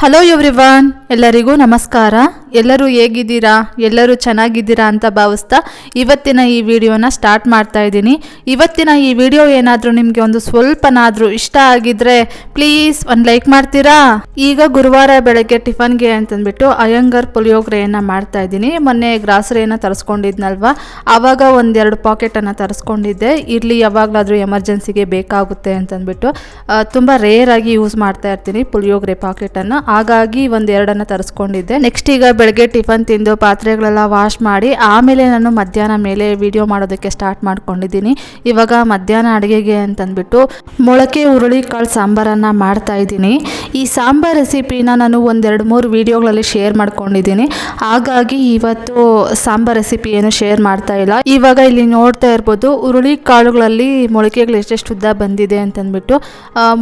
Hello everyone ಎಲ್ಲರಿಗೂ ನಮಸ್ಕಾರ. ಎಲ್ಲರೂ ಹೇಗಿದ್ದೀರಾ? ಎಲ್ಲರೂ ಚೆನ್ನಾಗಿದ್ದೀರಾ ಅಂತ ಭಾವಿಸ್ತಾ ಇವತ್ತಿನ ಈ ವಿಡಿಯೋನ ಸ್ಟಾರ್ಟ್ ಮಾಡ್ತಾ ಇದ್ದೀನಿ. ಇವತ್ತಿನ ಈ ವಿಡಿಯೋ ಏನಾದರೂ ನಿಮಗೆ ಒಂದು ಸ್ವಲ್ಪನಾದರೂ ಇಷ್ಟ ಆಗಿದ್ರೆ ಪ್ಲೀಸ್ ಒಂದು ಲೈಕ್ ಮಾಡ್ತೀರಾ? ಈಗ ಗುರುವಾರ ಬೆಳಗ್ಗೆ ಟಿಫನ್ಗೆ ಅಂತಂದ್ಬಿಟ್ಟು ಅಯ್ಯಂಗರ್ ಪುಳಿಯೋಗರೆಯನ್ನು ಮಾಡ್ತಾ ಇದ್ದೀನಿ. ಮೊನ್ನೆ ಗ್ರಾಸರಿಯನ್ನು ತರಿಸ್ಕೊಂಡಿದ್ನಲ್ವಾ? ಆವಾಗ ಒಂದೆರಡು ಪಾಕೆಟನ್ನು ತರಿಸ್ಕೊಂಡಿದ್ದೆ. ಇರಲಿ, ಯಾವಾಗಲಾದರೂ ಎಮರ್ಜೆನ್ಸಿಗೆ ಬೇಕಾಗುತ್ತೆ ಅಂತಂದ್ಬಿಟ್ಟು ತುಂಬ ರೇರ್ ಆಗಿ ಯೂಸ್ ಮಾಡ್ತಾ ಇರ್ತೀನಿ ಪುಳಿಯೋಗ್ರೆ ಪಾಕೆಟನ್ನು. ಹಾಗಾಗಿ ಒಂದೆರಡನ್ನು ತರಿಸ್ಕೊಂಡಿದ್ದೆ. ನೆಕ್ಸ್ಟ್ ಈಗ ಬೆಳಗ್ಗೆ ಟಿಫನ್ ತಿಂದು ಪಾತ್ರೆಗಳೆಲ್ಲ ವಾಶ್ ಮಾಡಿ, ಆಮೇಲೆ ನಾನು ಮಧ್ಯಾಹ್ನ ಮೇಲೆ ವಿಡಿಯೋ ಮಾಡೋದಕ್ಕೆ ಸ್ಟಾರ್ಟ್ ಮಾಡ್ಕೊಂಡಿದ್ದೀನಿ. ಇವಾಗ ಮಧ್ಯಾಹ್ನ ಅಡುಗೆಗೆ ಅಂತಂದ್ಬಿಟ್ಟು ಮೊಳಕೆ, ಹುರುಳಿ, ಕಾಳು ಸಾಂಬಾರನ್ನು ಮಾಡ್ತಾ ಇದ್ದೀನಿ. ಈ ಸಾಂಬಾರ್ ರೆಸಿಪಿನ ನಾನು ಒಂದೆರಡು ಮೂರು ವಿಡಿಯೋಗಳಲ್ಲಿ ಶೇರ್ ಮಾಡ್ಕೊಂಡಿದ್ದೀನಿ. ಹಾಗಾಗಿ ಇವತ್ತು ಸಾಂಬಾರ್ ರೆಸಿಪಿ ಏನು ಶೇರ್ ಮಾಡ್ತಾ ಇಲ್ಲ. ಇವಾಗ ಇಲ್ಲಿ ನೋಡ್ತಾ ಇರ್ಬೋದು, ಹುರುಳಿ ಕಾಳುಗಳಲ್ಲಿ ಮೊಳಕೆಗಳು ಎಷ್ಟೆಷ್ಟು ಉದ್ದ ಬಂದಿದೆ ಅಂತಂದ್ಬಿಟ್ಟು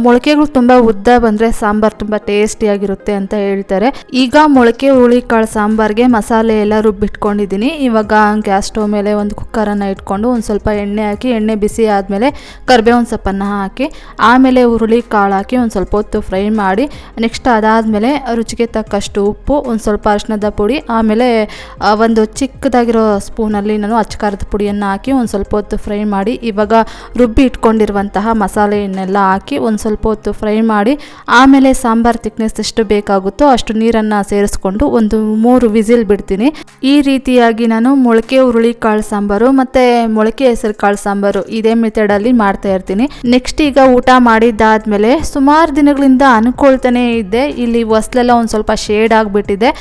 ಮೊಳಕೆಗಳು ತುಂಬ ಉದ್ದ ಬಂದರೆ ಸಾಂಬಾರ್ ತುಂಬ ಟೇಸ್ಟಿಯಾಗಿರುತ್ತೆ ಅಂತ ಹೇಳ್ತಾರೆ. ಈಗ ಮೊಳಕೆ, ಹುರುಳಿ ಸಾಂಬಾರ್ಗೆ ಮಸಾಲೆ ಎಲ್ಲ ರುಬ್ಬಿಟ್ಕೊಂಡಿದ್ದೀನಿ. ಇವಾಗ ಗ್ಯಾಸ್ ಸ್ಟವ್ ಮೇಲೆ ಒಂದು ಕುಕ್ಕರನ್ನು ಇಟ್ಕೊಂಡು ಒಂದು ಸ್ವಲ್ಪ ಎಣ್ಣೆ ಹಾಕಿ, ಎಣ್ಣೆ ಬಿಸಿ ಆದಮೇಲೆ ಕರಿಬೇವಿನ ಸೊಪ್ಪನ್ನು ಹಾಕಿ, ಆಮೇಲೆ ಹುರುಳಿ ಕಾಳು ಹಾಕಿ ಒಂದು ಸ್ವಲ್ಪ ಹೊತ್ತು ಫ್ರೈ ಮಾಡಿ, ನೆಕ್ಸ್ಟ್ ಅದಾದಮೇಲೆ ರುಚಿಗೆ ತಕ್ಕಷ್ಟು ಉಪ್ಪು, ಒಂದು ಸ್ವಲ್ಪ ಅರಿಶಿನದ ಪುಡಿ, ಆಮೇಲೆ ಒಂದು ಚಿಕ್ಕದಾಗಿರೋ ಸ್ಪೂನಲ್ಲಿ ನಾನು ಅಚ್ಚಕಾರದ ಪುಡಿಯನ್ನು ಹಾಕಿ ಒಂದು ಸ್ವಲ್ಪ ಹೊತ್ತು ಫ್ರೈ ಮಾಡಿ, ಇವಾಗ ರುಬ್ಬಿ ಇಟ್ಕೊಂಡಿರುವಂತಹ ಮಸಾಲೆಯನ್ನೆಲ್ಲ ಹಾಕಿ ಒಂದು ಸ್ವಲ್ಪ ಹೊತ್ತು ಫ್ರೈ ಮಾಡಿ, ಆಮೇಲೆ ಸಾಂಬಾರು ತಿಕ್ನೆಸ್ ಎಷ್ಟು ಬೇಕಾಗುತ್ತೋ ಅಷ್ಟು ನೀರನ್ನು ಸೇರಿಸ್ಕೊಂಡು ಒಂದು ಮೂರು ವಿಸಿಲ್ ಬಿಡ್ತೀನಿ. ಈ ರೀತಿಯಾಗಿ ನಾನು ಮೊಳಕೆ ಹುರುಳಿ ಕಾಳು ಸಾಂಬಾರು ಮತ್ತು ಮೊಳಕೆ ಹೆಸರು ಕಾಳು ಸಾಂಬಾರು ಇದೇ ಮೆಥಡಲ್ಲಿ ಮಾಡ್ತಾ ಇರ್ತೀನಿ. ನೆಕ್ಸ್ಟ್ ಈಗ ಊಟ ಮಾಡಿದ್ದಾದ್ಮೇಲೆ ಸುಮಾರು ದಿನಗಳಿಂದ ಅನ್ಕೊಳ್ತಾನೆ ಇದ್ದೆ. ಇಲ್ಲಿ ಹೊಸ್ಲೆಲ್ಲ ಒಂದು ಸ್ವಲ್ಪ ಶೇಡ್ ಆಗಿಬಿಟ್ಟಿದೆ.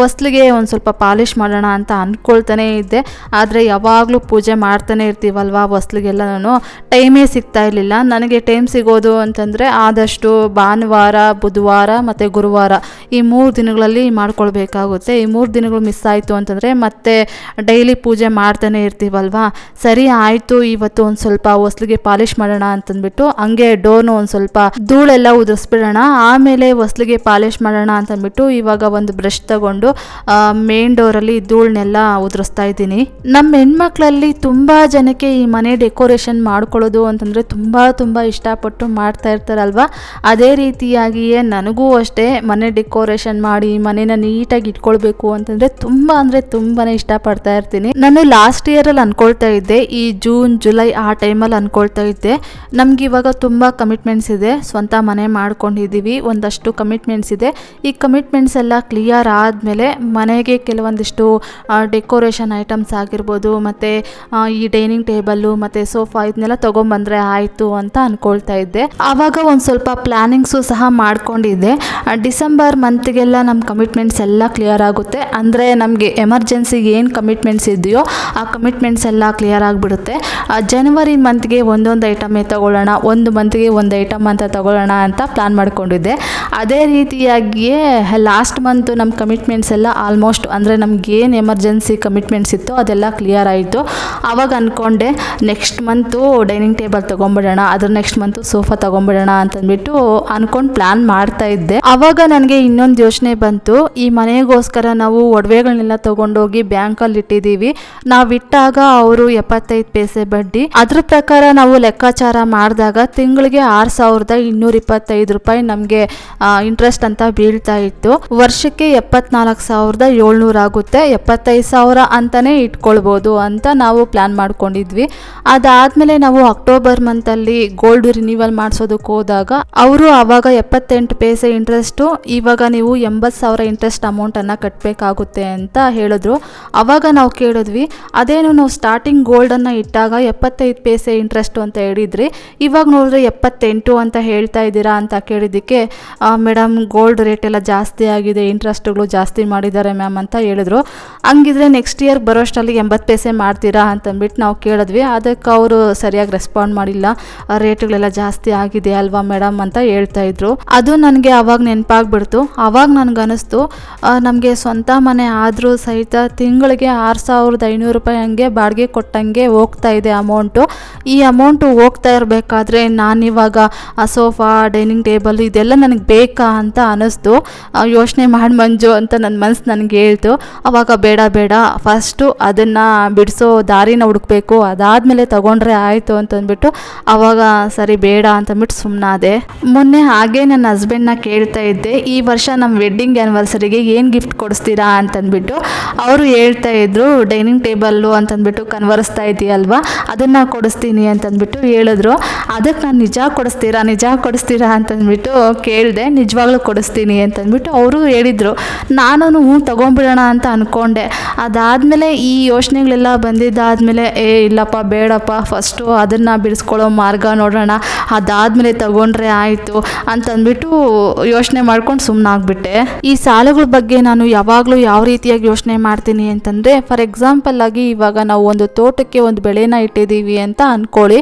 ಹೊಸ್ಲಿಗೆ ಒಂದು ಸ್ವಲ್ಪ ಪಾಲಿಷ್ ಮಾಡೋಣ ಅಂತ ಅಂದ್ಕೊಳ್ತಾನೆ ಇದ್ದೆ. ಆದರೆ ಯಾವಾಗಲೂ ಪೂಜೆ ಮಾಡ್ತಾನೆ ಇರ್ತೀವಲ್ವಾ ಹೊಸ್ಲಿಗೆಲ್ಲ ನಾನು? ಟೈಮೇ ಸಿಗ್ತಾ ಇರಲಿಲ್ಲ. ನನಗೆ ಟೈಮ್ ಸಿಗೋದು ಅಂತಂದರೆ ಆದಷ್ಟು ಭಾನುವಾರ, ಬುಧವಾರ ಮತ್ತು ಗುರುವಾರ ಈ ಮೂರು ದಿನಗಳಲ್ಲಿ ಮಾಡ್ಕೊಳ್ಬೇಕಾಗುತ್ತೆ. ಈ ಮೂರು ದಿನಗಳು ಮಿಸ್ ಆಯಿತು ಅಂತಂದರೆ ಮತ್ತೆ ಡೈಲಿ ಪೂಜೆ ಮಾಡ್ತಾನೆ ಇರ್ತೀವಲ್ವಾ? ಸರಿ ಆಯಿತು, ಇವತ್ತು ಒಂದು ಸ್ವಲ್ಪ ಹೊಸ್ಲಿಗೆ ಪಾಲಿಶ್ ಮಾಡೋಣ ಅಂತಂದ್ಬಿಟ್ಟು ಹಂಗೆ ಡೋನು ಒಂದು ಸ್ವಲ್ಪ ಧೂಳೆಲ್ಲ ಉದುರಿಸ್ಬಿಡೋಣ, ಆಮೇಲೆ ಹೊಸ್ಲಿಗೆ ಪಾಲಿಶ್ ಮಾಡೋಣ ಅಂತಂದ್ಬಿಟ್ಟು ಇವಾಗ ಒಂದು ಬ್ರಷ್ ತಗೊಂಡು ಮೇನ್ ಡೋರಲ್ಲಿ ಧೂಳನ್ನೆಲ್ಲ ಉದುರಿಸ್ತಾ ಇದ್ದೀನಿ. ನಮ್ಮ ಹೆಣ್ಮಕ್ಳಲ್ಲಿ ತುಂಬ ಜನಕ್ಕೆ ಈ ಮನೆ ಡೆಕೋರೇಷನ್ ಮಾಡ್ಕೊಳ್ಳೋದು ಅಂತಂದರೆ ತುಂಬ ತುಂಬ ಇಷ್ಟಪಟ್ಟು ಮಾಡ್ತಾ ಇರ್ತಾರಲ್ವಾ? ಅದೇ ರೀತಿಯಾಗಿಯೇ ನನಗೂ ಅಷ್ಟೇ ಮನೆ ಡೆಕೋರೇಷನ್ ಮಾಡಿ ಮನೇನ ನೀಟಾಗಿ ಇಟ್ಕೊಳ್ಬೇಕು ಅಂತಂದರೆ ತುಂಬ ಅಂದರೆ ತುಂಬಾ ಇಷ್ಟಪಡ್ತಾ ಇರ್ತೀನಿ. ನಾನು ಲಾಸ್ಟ್ ಇಯರಲ್ಲಿ ಅನ್ಕೊಳ್ತಾ ಇದ್ದೆ, ಈ ಜೂನ್ ಜುಲೈ ಆ ಟೈಮಲ್ಲಿ ಅನ್ಕೊಳ್ತಾ ಇದ್ದೆ. ನಮ್ಗೆ ಇವಾಗ ತುಂಬ ಕಮಿಟ್ಮೆಂಟ್ಸ್ ಇದೆ, ಸ್ವಂತ ಮನೆ ಮಾಡ್ಕೊಂಡಿದ್ದೀವಿ, ಒಂದಷ್ಟು ಕಮಿಟ್ಮೆಂಟ್ಸ್ ಇದೆ. ಈ ಕಮಿಟ್ಮೆಂಟ್ಸ್ ಎಲ್ಲ ಕ್ಲಿಯರ್ ಆದಮೇಲೆ ಮನೆಗೆ ಕೆಲವೊಂದಿಷ್ಟು ಡೆಕೋರೇಷನ್ ಐಟಮ್ಸ್ ಆಗಿರ್ಬೋದು, ಮತ್ತೆ ಈ ಡೈನಿಂಗ್ ಟೇಬಲ್ಲು ಮತ್ತು ಸೋಫಾ ಇದನ್ನೆಲ್ಲ ತೊಗೊಂಬಂದರೆ ಆಯಿತು ಅಂತ ಅನ್ಕೊಳ್ತಾ ಇದ್ದೆ. ಆವಾಗ ಒಂದು ಸ್ವಲ್ಪ ಪ್ಲ್ಯಾನಿಂಗ್ಸು ಸಹ ಮಾಡ್ಕೊಂಡಿದ್ದೆ. ಡಿಸೆಂಬರ್ ಮಂತ್ಗೆಲ್ಲ ನಮ್ಮ ಕಮಿಟ್ಮೆಂಟ್ಸ್ ಎಲ್ಲ ಕ್ಲಿಯರ್ ಆಗುತ್ತೆ. ಅಂದರೆ ನಮಗೆ ಎಮರ್ಜೆನ್ಸಿಗೆ ಏನು ಕಮಿಟ್ಮೆಂಟ್ಸ್ ಇದೆಯೋ ಆ ಕಮಿಟ್ಮೆಂಟ್ಸ್ ಎಲ್ಲ ಕ್ಲಿಯರ್ ಆಗಿಬಿಡುತ್ತೆ. ಜನವರಿ ಮಂತ್ಗೆ ಒಂದೊಂದು ಐಟಮೇ ತಗೊಳ್ಳೋಣ, ಒಂದು ಮಂತ್ಗೆ ಒಂದು ಐಟಮ್ ಅಂತ ತಗೊಳ್ಳೋಣ ಅಂತ ಪ್ಲ್ಯಾನ್ ಮಾಡಿಕೊಂಡಿದ್ದೆ. ಅದೇ ರೀತಿಯಾಗಿಯೇ ಲಾಸ್ಟ್ ಮಂತು ನಮ್ಮ ಕಮಿಟ್ಮೆಂಟ್ಸ್ ಎಲ್ಲ ಆಲ್ಮೋಸ್ಟ್ ಅಂದರೆ ನಮ್ಗೆ ಏನು ಎಮರ್ಜೆನ್ಸಿ ಕಮಿಟ್ಮೆಂಟ್ಸ್ ಇತ್ತು ಅದೆಲ್ಲ ಕ್ಲಿಯರ್ ಆಯಿತು. ಆವಾಗ ಅಂದ್ಕೊಂಡೆ ನೆಕ್ಸ್ಟ್ ಮಂತು ಡೈನಿಂಗ್ ಟೇಬಲ್ ತೊಗೊಂಬಿಡೋಣ, ಅದ್ರ ನೆಕ್ಸ್ಟ್ ಮಂತು ಸೋಫಾ ತೊಗೊಂಬಿಡೋಣ ಅಂತಂದ್ಬಿಟ್ಟು ಅಂದ್ಕೊಂಡು ಪ್ಲ್ಯಾನ್ ಮಾಡ್ತಾ ಇದ್ದೆ. ಆವಾಗ ನನಗೆ ಇನ್ನೊಂದು ಯೋಚನೆ ಬಂತು, ಈ ಮನೆಗೋಸ್ಕರ ನಾವು ಒಡವೆಗಳನ್ನೆಲ್ಲ ಬ್ಯಾಂಕ್ ಬ್ಯಾಂಕಲ್ಲಿ ಇಟ್ಟಿದ್ದೀವಿ. ನಾವು ಇಟ್ಟಾಗ ಅವರು ಎಪ್ಪತ್ತೈದು ಪೈಸೆ ಬಡ್ಡಿ. ಅದ್ರ ಪ್ರಕಾರ ನಾವು ಲೆಕ್ಕಾಚಾರ ಮಾಡಿದಾಗ ತಿಂಗಳಿಗೆ ಆರು ಸಾವಿರದ ಇನ್ನೂರ ಇಪ್ಪತ್ತೈದು ರೂಪಾಯಿ ನಮಗೆ ಇಂಟ್ರೆಸ್ಟ್ ಅಂತ ಬೀಳ್ತಾ ಇತ್ತು. ವರ್ಷಕ್ಕೆ ಎಪ್ಪತ್ನಾಲ್ಕು ಸಾವಿರದ ಏಳ್ನೂರು ಆಗುತ್ತೆ. ಎಪ್ಪತ್ತೈದು ಸಾವಿರ ಅಂತಾನೆ ಇಟ್ಕೊಳ್ಬೋದು ಅಂತ ನಾವು ಪ್ಲ್ಯಾನ್ ಮಾಡ್ಕೊಂಡಿದ್ವಿ. ಅದಾದಮೇಲೆ ನಾವು ಅಕ್ಟೋಬರ್ ಮಂತಲ್ಲಿ ಗೋಲ್ಡ್ ರಿನ್ಯೂವಲ್ ಮಾಡಿಸೋದಕ್ಕೆ ಹೋದಾಗ, ಅವರು ಆವಾಗ ಎಪ್ಪತ್ತೆಂಟು ಪೈಸೆ ಇಂಟ್ರೆಸ್ಟು ಇವಾಗ ನೀವು ಎಂಬತ್ತು ಸಾವಿರ ಇಂಟ್ರೆಸ್ಟ್ ಅಮೌಂಟನ್ನು ಕಟ್ಟಬೇಕಾಗುತ್ತೆ ಅಂತ ಹೇಳಿದ್ರು. ಅವಾಗ ನಾವು ಕೇಳಿದ್ವಿ, ಅದೇನು ನಾವು ಸ್ಟಾರ್ಟಿಂಗ್ ಗೋಲ್ಡನ್ನು ಇಟ್ಟಾಗ ಎಪ್ಪತ್ತೈದು ಪೈಸೆ ಇಂಟ್ರೆಸ್ಟು ಅಂತ ಹೇಳಿದ್ರಿ. ಇವಾಗ ನೋಡಿದ್ರೆ ಎಪ್ಪತ್ತೆಂಟು ಅಂತ ಹೇಳ್ತಾ ಇದ್ದೀರಾ ಅಂತ ಕೇಳಿದ್ದಕ್ಕೆ ಮೇಡಮ್ ಗೋಲ್ಡ್ ರೇಟ್ ಎಲ್ಲ ಜಾಸ್ತಿ ಆಗಿದೆ ಇಂಟ್ರೆಸ್ಟ್ಗಳು ಜಾಸ್ತಿ ಮಾಡಿದ್ದಾರೆ ಮ್ಯಾಮ್ ಅಂತ ಹೇಳಿದ್ರು. ಹಂಗಿದ್ರೆ ನೆಕ್ಸ್ಟ್ ಇಯರ್ ಬರೋಷ್ಟರಲ್ಲಿ ಎಂಬತ್ತು ಪೈಸೆ ಮಾಡ್ತೀರಾ ಅಂತಂದ್ಬಿಟ್ಟು ನಾವು ಕೇಳಿದ್ವಿ. ಅದಕ್ಕೆ ಅವರು ಸರಿಯಾಗಿ ರೆಸ್ಪಾಂಡ್ ಮಾಡಿಲ್ಲ. ರೇಟ್ಗಳೆಲ್ಲ ಜಾಸ್ತಿ ಆಗಿದೆ ಅಲ್ವಾ ಮೇಡಮ್ ಅಂತ ಹೇಳ್ತಾ ಇದ್ರು. ಅದು ನನಗೆ ಅವಾಗ ನೆನಪಾಗ್ಬಿಡ್ತು. ಅವಾಗ ನನಗನ್ನಿಸ್ತು ನಮ್ಗೆ ನಮಗೆ ಸ್ವಂತ ಮನೆ ಆದರೂ ಸಹಿತ ತಿಂಗಳಿಗೆ ಆರು ಸಾವಿರದ ಐನೂರು ರೂಪಾಯಿ ಹಂಗೆ ಬಾಡಿಗೆ ಕೊಟ್ಟಂಗೆ ಹೋಗ್ತಾ ಇದೆ ಅಮೌಂಟು ಈ ಅಮೌಂಟು ಹೋಗ್ತಾ ಇರಬೇಕಾದ್ರೆ ನಾನಿವಾಗ ಆ ಸೋಫಾ ಡೈನಿಂಗ್ ಟೇಬಲ್ ಇದೆಲ್ಲ ನನಗೆ ಬೇಕಾ ಅಂತ ಅನ್ನಿಸ್ತು ಯೋಚನೆ ಮಾಡಿ ಮಂಜು ಅಂತ ನನ್ನ ಮನಸ್ಸು ನನಗೆ ಹೇಳ್ತು. ಅವಾಗ ಬೇಡ ಬೇಡ ಫಸ್ಟು ಅದನ್ನು ಬಿಡಿಸೋ ದಾರಿನ ಹುಡುಕಬೇಕು. ಅದಾದಮೇಲೆ ತಗೊಂಡ್ರೆ ಆಯಿತು ಅಂತಂದ್ಬಿಟ್ಟು ಅವಾಗ ಸರಿ ಬೇಡ ಅಂತಂದ್ಬಿಟ್ಟು ಸುಮ್ಮನಾದೆ ಮೊನ್ನೆ ಹಾಗೆ ನನ್ನ ಹಸ್ಬೆಂಡ್ನ ಕೇಳ್ತಾ ಇದ್ದೆ. ಈ ವರ್ಷ ನಮ್ಮ ವೆಡ್ಡಿಂಗ್ ಆ್ಯನಿವರ್ಸರಿಗೆ ಏನು ಗಿಫ್ಟ್ ಕೊಡಿಸ್ತೀರಾ ಅಂತಂದ್ಬಿಟ್ಟು ಅವರು ಹೇಳ್ತಾ ಇದ್ರು, ಡೈನಿಂಗ್ ಟೇಬಲ್ಲು ಅಂತಂದ್ಬಿಟ್ಟು ಕನ್ವರ್ಸ್ತಾ ಇದೆಯಲ್ವಾ? ಅದನ್ನು ಕೊಡಿಸ್ತೀನಿ ಅಂತಂದ್ಬಿಟ್ಟು ಹೇಳಿದ್ರು. ಅದಕ್ಕೆ ನಾನು ನಿಜ ಕೊಡಿಸ್ತೀರಾ ನಿಜ ಕೊಡಿಸ್ತೀರಾ ಅಂತಂದ್ಬಿಟ್ಟು ಕೇಳಿದೆ, ನಿಜವಾಗ್ಲೂ ಕೊಡಿಸ್ತೀನಿ ಅಂತಂದ್ಬಿಟ್ಟು ಅವರು ಹೇಳಿದರು. ನಾನು ಹ್ಞೂ ತೊಗೊಂಬಿಡೋಣ ಅಂತ ಅಂದ್ಕೊಂಡೆ ಅದಾದಮೇಲೆ ಈ ಯೋಚನೆಗಳೆಲ್ಲ ಬಂದಿದ್ದಾದಮೇಲೆ, ಏ, ಇಲ್ಲಪ್ಪ, ಬೇಡಪ್ಪ, ಫಸ್ಟು ಅದನ್ನು ಬಿಡಿಸ್ಕೊಳ್ಳೋ ಮಾರ್ಗ ನೋಡೋಣ. ಅದಾದಮೇಲೆ ತಗೊಂಡ್ರೆ ಆಯಿತು ಅಂತಂದ್ಬಿಟ್ಟು ಯೋಚನೆ ಮಾಡ್ಕೊಂಡು ಸುಮ್ಮನಾಗ್ಬಿಟ್ಟೆ ಈ ಸಾಲಗಳ ಬಗ್ಗೆ ನಾನು ಯಾವಾಗಲೂ ಯಾವ ರೀತಿಯಾಗಿ ಯೋಚನೆ ಮಾಡ್ತೀನಿ ಅಂತಂದರೆ ಫಾರ್ ಎಕ್ಸಾಂಪಲ್ ಆಗಿ ಇವಾಗ ನಾವು ಒಂದು ತೋಟಕ್ಕೆ ಒಂದು ಬೆಳೆನ ಇಟ್ಟಿದ್ದೀವಿ ಅಂತ ಅಂದ್ಕೊಳ್ಳಿ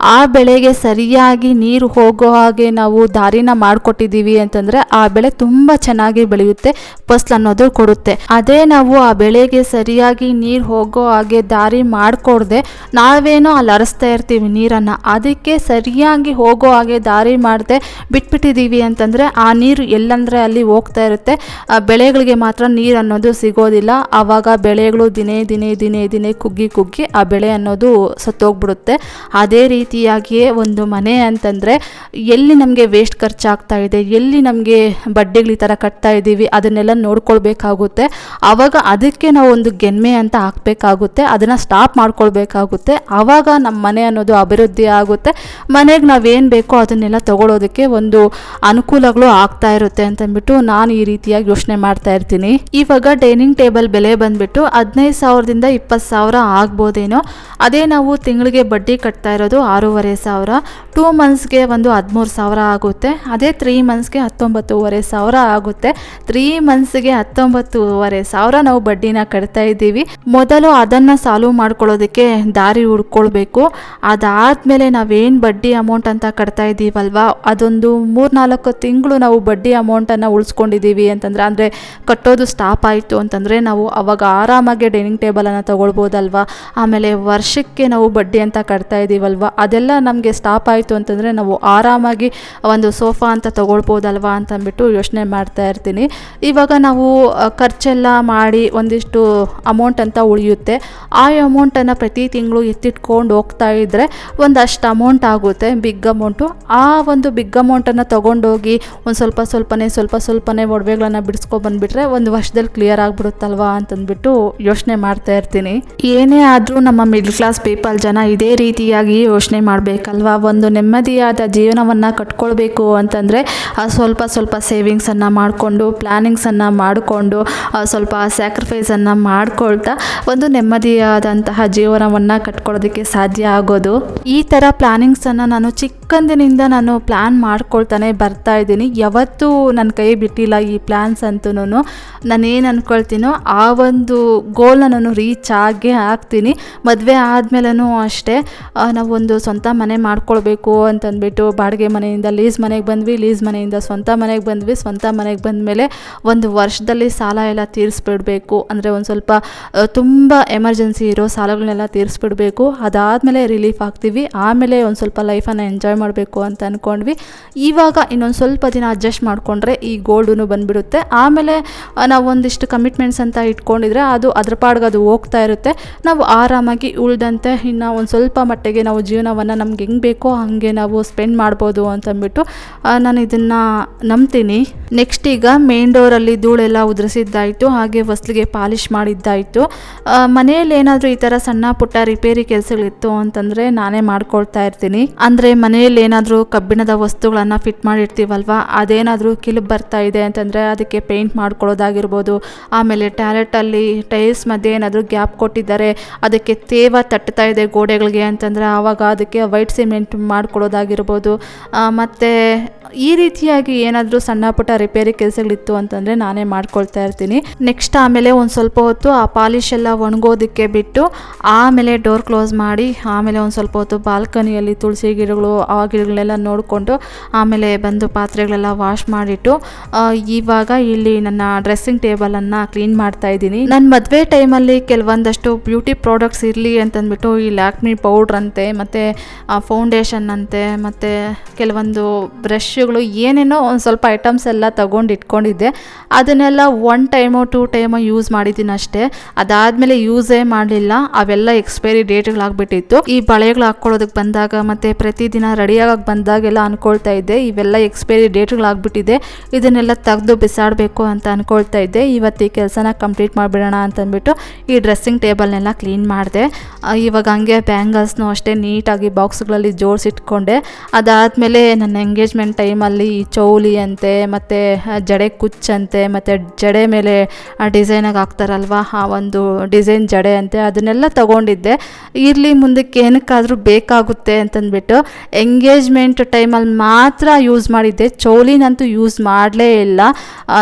ಆ ಬೆಳೆಗೆ ಸರಿಯಾಗಿ ನೀರು ಹೋಗೋ ಹಾಗೆ ನಾವು ದಾರಿನ ಮಾಡಿಕೊಟ್ಟಿದ್ದೀವಿ ಅಂತಂದರೆ ಆ ಬೆಳೆ ತುಂಬ ಚೆನ್ನಾಗಿ ಬೆಳೆಯುತ್ತೆ, ಫಸ್ಲ್ ಅನ್ನೋದು ಕೊಡುತ್ತೆ. ಅದೇ ನಾವು ಆ ಬೆಳೆಗೆ ಸರಿಯಾಗಿ ನೀರು ಹೋಗೋ ಹಾಗೆ ದಾರಿ ಮಾಡಿಕೊಡ್ದೆ ನಾವೇನೋ ಅಲ್ಲಿ ಅರಸ್ತಾ ಇರ್ತೀವಿ ನೀರನ್ನು. ಅದಕ್ಕೆ ಸರಿಯಾಗಿ ಹೋಗೋ ಹಾಗೆ ದಾರಿ ಮಾಡದೆ ಬಿಟ್ಬಿಟ್ಟಿದ್ದೀವಿ ಅಂತಂದರೆ ಆ ನೀರು ಎಲ್ಲಂದರೆ ಅಲ್ಲಿ ಹೋಗ್ತಾ ಇರುತ್ತೆ. ಆ ಬೆಳೆಗಳಿಗೆ ಮಾತ್ರ ನೀರು ಅನ್ನೋದು ಸಿಗೋದಿಲ್ಲ. ಆವಾಗ ಬೆಳೆಗಳು ದಿನೇ ದಿನೇ ದಿನೇ ದಿನೇ ಕುಗ್ಗಿ ಕುಗ್ಗಿ ಆ ಬೆಳೆ ಅನ್ನೋದು ಸತ್ತೋಗ್ಬಿಡುತ್ತೆ. ಅದೇ ರೀತಿಯಾಗಿಯೇ ಒಂದು ಮನೆ ಅಂತಂದರೆ ಎಲ್ಲಿ ನಮಗೆ ವೇಸ್ಟ್ ಖರ್ಚಾಗ್ತಾ ಇದೆ, ಎಲ್ಲಿ ನಮಗೆ ಬಡ್ಡೆಗಳು ಈ ಥರ ಕಟ್ತಾ ಇದ್ದೀವಿ, ಅದನ್ನೆಲ್ಲ ನೋಡ್ಕೊಳ್ಬೇಕಾಗುತ್ತೆ. ಆವಾಗ ಅದಕ್ಕೆ ನಾವು ಒಂದು ಗೆನ್ಮೆ ಅಂತ ಹಾಕಬೇಕಾಗುತ್ತೆ, ಅದನ್ನು ಸ್ಟಾಪ್ ಮಾಡ್ಕೊಳ್ಬೇಕಾಗುತ್ತೆ. ಆವಾಗ ನಮ್ಮ ಮನೆ ಅನ್ನೋದು ಅಭಿವೃದ್ಧಿ ಆಗುತ್ತೆ. ಮನೆಗೆ ನಾವೇನು ಬೇಕೋ ಅದನ್ನೆಲ್ಲ ತಗೊಳ್ಳೋದಕ್ಕೆ ಒಂದು ಅನುಕೂಲಗಳು ಆಗ್ತಾ ಇರುತ್ತೆ ಅಂತಂದ್ಬಿಟ್ಟು ನಾನು ಈ ರೀತಿಯಾಗಿ ಯೋಚನೆ ಮಾಡ್ತಾ ಇರ್ತೀನಿ. ಇವಾಗ ಡೈನಿಂಗ್ ಟೇಬಲ್ ಬೆಲೆ ಬಂದ್ಬಿಟ್ಟು ಹದಿನೈದು ಸಾವಿರದಿಂದ ಇಪ್ಪತ್ತು ಸಾವಿರ ಆಗ್ಬೋದೇನೋ, ಅದೇ ನಾವು ತಿಂಗಳಿಗೆ ಬಡ್ಡಿ ಕಟ್ತಾ ಇರೋದು ಆರೂವರೆ ಸಾವಿರ. ಟೂ ಮಂತ್ಸ್ಗೆ ಒಂದು ಹದಿಮೂರು ಸಾವಿರ ಆಗುತ್ತೆ. ಅದೇ ತ್ರೀ ಮಂತ್ಸ್ಗೆ ಹತ್ತೊಂಬತ್ತೂವರೆ ಸಾವಿರ ಆಗುತ್ತೆ. ತ್ರೀ ಮಂತ್ಸ್ಗೆ ಹತ್ತೊಂಬತ್ತೂವರೆ ಸಾವಿರ ನಾವು ಬಡ್ಡಿನ ಕಟ್ತಾ ಇದ್ದೀವಿ. ಮೊದಲು ಅದನ್ನು ಸಾಲ್ವ್ ಮಾಡ್ಕೊಳ್ಳೋದಕ್ಕೆ ದಾರಿ ಹುಡ್ಕೊಳ್ಬೇಕು. ಅದಾದಮೇಲೆ ನಾವೇನು ಬಡ್ಡಿ ಅಮೌಂಟ್ ಅಂತ ಕಟ್ತಾ ಇದ್ದೀವಲ್ವಾ? ಅದೊಂದು ಮೂರ್ನಾಲ್ಕು ತಿಂಗಳು ನಾವು ಬಡ್ಡಿ ಅಮೌಂಟನ್ನು ಉಳಿಸ್ಕೊಂಡಿದ್ದೀವಿ ಅಂತಂದರೆ, ಅಂದರೆ ಕಟ್ಟೋದು ಸ್ಟಾಪ್ ಆಯಿತು ಅಂತಂದರೆ ನಾವು ಅವಾಗ ಆರಾಮಾಗಿ ಡೈನಿಂಗ್ ಟೇಬಲನ್ನು ತೊಗೊಳ್ಬೋದಲ್ವಾ? ಆಮೇಲೆ ವರ್ಷಕ್ಕೆ ನಾವು ಬಡ್ಡಿ ಅಂತ ಕಟ್ತಾ ಇದ್ದೀವಲ್ವ? ಅದೆಲ್ಲ ನಮಗೆ ಸ್ಟಾಪ್ ಆಯಿತು ಅಂತಂದರೆ ನಾವು ಆರಾಮಾಗಿ ಒಂದು ಸೋಫಾ ಅಂತ ತೊಗೊಳ್ಬೋದಲ್ವಾ ಅಂತಂದ್ಬಿಟ್ಟು ಯೋಚನೆ ಮಾಡ್ತಾ ಇರ್ತೀನಿ. ಇವಾಗ ನಾವು ಖರ್ಚೆಲ್ಲ ಮಾಡಿ ಒಂದಿಷ್ಟು ಅಮೌಂಟ್ ಅಂತ ಉಳಿಯುತ್ತೆ. ಆ ಅಮೌಂಟನ್ನು ಪ್ರತಿ ತಿಂಗಳು ಎತ್ತಿಟ್ಕೊಂಡು ಹೋಗ್ತಾ ಇದ್ದರೆ ಒಂದಷ್ಟು ಅಮೌಂಟ್ ಆಗುತ್ತೆ ಬಿಗ್ ಅಮೌಂಟು ಆ ಒಂದು ಬಿಗ್ ಅಮೌಂಟನ್ನು ತೊಗೊಂಡೋಗಿ ಒಂದು ಸ್ವಲ್ಪ ಸ್ವಲ್ಪನೇ ಸ್ವಲ್ಪ ಸ್ವಲ್ಪನೇ ಒಡವೆಗಳನ್ನು ಬಿಡಿಸ್ಕೊಬಂದ್ಬಿಟ್ರೆ ಒಂದು ವರ್ಷದಲ್ಲಿ ಕ್ಲಿಯರ್ ಆಗಿಬಿಡುತ್ತಲ್ವಾ ಅಂತಂದ್ಬಿಟ್ಟು ಯೋಚನೆ ಮಾಡ್ತಾ ಇರ್ತೀನಿ. ಏನೇ ಆದರೂ ನಮ್ಮ ಮಿಡ್ಲ್ ಕ್ಲಾಸ್ ಪೀಪಲ್ ಜನ ಇದೇ ರೀತಿಯಾಗಿ ಯೋಚನೆ ಮಾಡಬೇಕಲ್ವಾ? ಒಂದು ನೆಮ್ಮದಿಯಾದ ಜೀವನವನ್ನು ಕಟ್ಕೊಳ್ಬೇಕು ಅಂತಂದರೆ ಸ್ವಲ್ಪ ಸ್ವಲ್ಪ ಸೇವಿಂಗ್ಸನ್ನು ಮಾಡಿಕೊಂಡು ಪ್ಲ್ಯಾನಿಂಗ್ಸನ್ನು ಮಾಡಿಕೊಂಡು ಸ್ವಲ್ಪ ಸ್ಯಾಕ್ರಿಫೈಸನ್ನು ಮಾಡಿಕೊಳ್ತಾ ಒಂದು ನೆಮ್ಮದಿಯಾದಂತಹ ಜೀವನವನ್ನು ಕಟ್ಕೊಳ್ಳೋದಕ್ಕೆ ಸಾಧ್ಯ ಆಗೋದು. ಈ ಥರ ಪ್ಲ್ಯಾನಿಂಗ್ಸನ್ನು ನಾನು ಚಿಕ್ಕಂದಿನಿಂದ ನಾನು ಪ್ಲ್ಯಾನ್ ಮಾಡ್ಕೊಳ್ತಾನೆ ಬರ್ತಾ ಇದ್ದೀನಿ. ಯಾವತ್ತೂ ನನ್ನ ಕೈ ಬಿಟ್ಟಿಲ್ಲ ಈ ಪ್ಲ್ಯಾನ್ಸ್ ಅಂತೂ ಏನು ಅಂದ್ಕೊಳ್ತೀನೋ ಆ ಒಂದು ಗೋಲ್ನ ನಾನು ರೀಚ್ ಆಗೇ ಆಗ್ತೀನಿ ಮದುವೆ ಆದಮೇಲೂ ಅಷ್ಟೇ. ನಾವೊಂದು ಸ್ವಂತ ಮನೆ ಮಾಡ್ಕೊಳ್ಬೇಕು ಅಂತಂದ್ಬಿಟ್ಟು ಬಾಡಿಗೆ ಮನೆಯಿಂದ ಲೀಸ್ ಮನೆಗೆ ಬಂದ್ವಿ, ಲೀಸ್ ಮನೆಯಿಂದ ಸ್ವಂತ ಮನೆಗೆ ಬಂದ್ವಿ, ಸ್ವಂತ ಮನೆಗೆ ಬಂದ ಮೇಲೆ ಒಂದು ವರ್ಷದಲ್ಲಿ ಸಾಲ ಎಲ್ಲ ತೀರಿಸ್ಬಿಡಬೇಕು. ಅಂದರೆ ಒಂದು ಸ್ವಲ್ಪ ತುಂಬ ಎಮರ್ಜೆನ್ಸಿ ಇರೋ ಸಾಲಗಳನ್ನೆಲ್ಲ ತೀರಿಸ್ಬಿಡ್ಬೇಕು. ಅದಾದಮೇಲೆ ರಿಲೀಫ್ ಆಗ್ತೀವಿ. ಆಮೇಲೆ ಒಂದು ಸ್ವಲ್ಪ ಲೈಫನ್ನು ಎಂಜಾಯ್ ಮಾಡಬೇಕು ಅಂತ ಅಂದ್ಕೊಂಡ್ವಿ ಇವಾಗ ಇನ್ನೊಂದು ಸ್ವಲ್ಪ ದಿನ ಅಡ್ಜಸ್ಟ್ ಮಾಡಿಕೊಂಡ್ರೆ ಈ ಗೋಲ್ಡು ಬಂದುಬಿಡುತ್ತೆ. ಆಮೇಲೆ ನಾವು ಒಂದಿಷ್ಟು ಕಮಿಟ್ಮೆಂಟ್ಸ್ ಅಂತ ಇಟ್ಕೊಂಡಿದ್ರೆ ಅದು ಅದ್ರ ಪಾಡ್ಗೆ ಅದು ಹೋಗ್ತಾ ಇರುತ್ತೆ. ನಾವು ಆರಾಮಾಗಿ ಉಳ್ದಂತೆ ಇನ್ನು ಒಂದು ಸ್ವಲ್ಪ ಮಟ್ಟಿಗೆ ನಾವು ಜೀವನವನ್ನು ನಮ್ಗೆ ಹೆಂಗೆ ಬೇಕೋ ಹಾಗೆ ನಾವು ಸ್ಪೆಂಡ್ ಮಾಡ್ಬೋದು ಅಂತಂದ್ಬಿಟ್ಟು ನಾನು ಇದನ್ನು ನಂಬ್ತೀನಿ. ನೆಕ್ಸ್ಟ್ ಈಗ ಮೇನ್ ಡೋರಲ್ಲಿ ಧೂಳೆಲ್ಲ ಉದುರಿಸಿದ್ದಾಯಿತು, ಹಾಗೆ ಹೊಸ್ಲಿಗೆ ಪಾಲಿಷ್ ಮಾಡಿದ್ದಾಯಿತು. ಮನೆಯಲ್ಲಿ ಏನಾದರೂ ಈ ಥರ ಸಣ್ಣ ಪುಟ್ಟ ರಿಪೇರಿ ಕೆಲಸಗಳಿತ್ತು ಅಂತಂದರೆ ನಾನೇ ಮಾಡ್ಕೊಳ್ತಾ ಇರ್ತೀನಿ. ಅಂದರೆ ಮನೆಯಲ್ಲಿ ಏನಾದರೂ ಕಬ್ಬಿಣದ ವಸ್ತುಗಳನ್ನು ಫಿಟ್ ಮಾಡಿರ್ತೀವಲ್ವ, ಅದೇನಾದರೂ ಕಿಲು ಬರ್ತಾ ಇದೆ ಅಂತಂದರೆ ಅದಕ್ಕೆ ಪೇಂಟ್ ಮಾಡ್ಕೊಳ್ಳೋದಾಗಿರ್ಬೋದು, ಆಮೇಲೆ ಟ್ಯಾಲೆಟಲ್ಲಿ ಟೈಲ್ಸ್ ಮಧ್ಯೆ ಏನಾದರೂ ಗ್ಯಾಪ್ ಕೊಟ್ಟಿದ್ದಾರೆ, ಅದಕ್ಕೆ ತೇವ ತಟ್ತಾ ಇದೆ ಗೋಡೆಗಳಿಗೆ ಅಂತಂದರೆ ಆವಾಗ ಅದಕ್ಕೆ ವೈಟ್ ಸಿಮೆಂಟ್ ಮಾಡಿಕೊಡೋದಾಗಿರ್ಬೋದು. ಮತ್ತು ಈ ರೀತಿಯಾಗಿ ಏನಾದರೂ ಸಣ್ಣ ಪುಟ್ಟ ರಿಪೇರಿ ಕೆಲಸಗಳಿತ್ತು ಅಂತಂದರೆ ನಾನೇ ಮಾಡ್ಕೊಳ್ತಾ ಇರ್ತೀನಿ. ನೆಕ್ಸ್ಟ್ ಆಮೇಲೆ ಒಂದು ಸ್ವಲ್ಪ ಹೊತ್ತು ಆ ಪಾಲಿಶ್ ಎಲ್ಲ ಒಣಗೋದಕ್ಕೆ ಬಿಟ್ಟು ಆಮೇಲೆ ಡೋರ್ ಕ್ಲೋಸ್ ಮಾಡಿ ಆಮೇಲೆ ಒಂದು ಸ್ವಲ್ಪ ಹೊತ್ತು ಬಾಲ್ಕನಿಯಲ್ಲಿ ತುಳಸಿ ಗಿಡಗಳು, ಆ ಗಿಡಗಳೆಲ್ಲ ನೋಡಿಕೊಂಡು ಆಮೇಲೆ ಬಂದು ಪಾತ್ರೆಗಳೆಲ್ಲ ವಾಶ್ ಮಾಡಿಟ್ಟು ಇವಾಗ ಇಲ್ಲಿ ನನ್ನ ಡ್ರೆಸ್ಸಿಂಗ್ ಟೇಬಲನ್ನು ಕ್ಲೀನ್ ಮಾಡ್ತಾ ಇದ್ದೀನಿ. ನನ್ನ ಮದುವೆ ಟೈಮಲ್ಲಿ ಕೆಲವೊಂದಷ್ಟು ಬ್ಯೂಟಿ ಪ್ರಾಡಕ್ಟ್ಸ್ ಇರಲಿ ಅಂತಂದ್ಬಿಟ್ಟು ಈ ಲ್ಯಾಕ್ಮಿ ಪೌಡ್ರಂತೆ ಮತ್ತು ಫೌಂಡೇಶನ್ ಅಂತೆ, ಮತ್ತು ಕೆಲವೊಂದು ಬ್ರಷ್ಗಳು ಏನೇನೋ ಒಂದು ಸ್ವಲ್ಪ ಐಟಮ್ಸ್ ಎಲ್ಲ ತಗೊಂಡು ಇಟ್ಕೊಂಡಿದ್ದೆ. ಅದನ್ನೆಲ್ಲ one time two time use ಮಾಡಿದ್ದೀನಿ ಅಷ್ಟೇ. ಅದಾದಮೇಲೆ ಯೂಸೇ ಮಾಡಲಿಲ್ಲ. ಅವೆಲ್ಲ ಎಕ್ಸ್ಪೈರಿ ಡೇಟ್ಗಳಾಗ್ಬಿಟ್ಟಿತ್ತು ಈ ಬಳೆಗಳು ಹಾಕ್ಕೊಳ್ಳೋದಕ್ಕೆ ಬಂದಾಗ, ಮತ್ತು ಪ್ರತಿದಿನ ರೆಡಿಯಾಗಕ್ಕೆ ಬಂದಾಗೆಲ್ಲ ಅಂದ್ಕೊಳ್ತಾ ಇದ್ದೆ. ಇವೆಲ್ಲ ಎಕ್ಸ್ಪೈರಿ ಡೇಟ್ಗಳಾಗ್ಬಿಟ್ಟಿದೆ ಇದನ್ನೆಲ್ಲ ತೆಗೆದು ಬಿಸಾಡಬೇಕು ಅಂತ ಅಂದ್ಕೊಳ್ತಾ ಇದ್ದೆ. ಇವತ್ತು ಈ ಕೆಲಸನ ಕಂಪ್ಲೀಟ್ ಮಾಡಿಬಿಡೋಣ ಅಂತಂದ್ಬಿಟ್ಟು ಈ ಡ್ರೆಸ್ಸಿಂಗ್ ಟೇಬಲ್ನೆಲ್ಲ ಕ್ಲೀನ್ ಮಾಡಿದೆ. ಇವಾಗ ಹಂಗೆ ಬ್ಯಾಂಗಲ್ಸ್ನು ಅಷ್ಟೇ ನೀಟಾಗಿ ಬಾಕ್ಸ್ಗಳಲ್ಲಿ ಜೋಡಿಸಿಟ್ಕೊಂಡೆ. ಅದಾದಮೇಲೆ ನನ್ನ ಎಂಗೇಜ್ಮೆಂಟ್ ಟೈಮಲ್ಲಿ ಈ ಚೌಲಿ ಅಂತೆ, ಮತ್ತು ಜಡೆ ಕುಚ್ಚಂತೆ ಮತ್ತು ಜಡೆ ಮೇಲೆ ಡಿಸೈನಾಗಿ ಹಾಕ್ತಾರಲ್ವ, ಆ ಒಂದು ಡಿಸೈನ್ ಜಡೆ ಅಂತೆ, ಅದನ್ನೆಲ್ಲ ತಗೊಂಡಿದ್ದೆ. ಇರಲಿ ಮುಂದಕ್ಕೆ ಏನಕ್ಕಾದರೂ ಬೇಕಾಗುತ್ತೆ ಅಂತಂದ್ಬಿಟ್ಟು ಎಂಗೇಜ್ಮೆಂಟ್ ಟೈಮಲ್ಲಿ ಮಾತ್ರ ಯೂಸ್ ಮಾಡಿದ್ದೆ. ಚೌಲಿನಂತೂ ಯೂಸ್ ಮಾಡಲೇ ಇಲ್ಲ.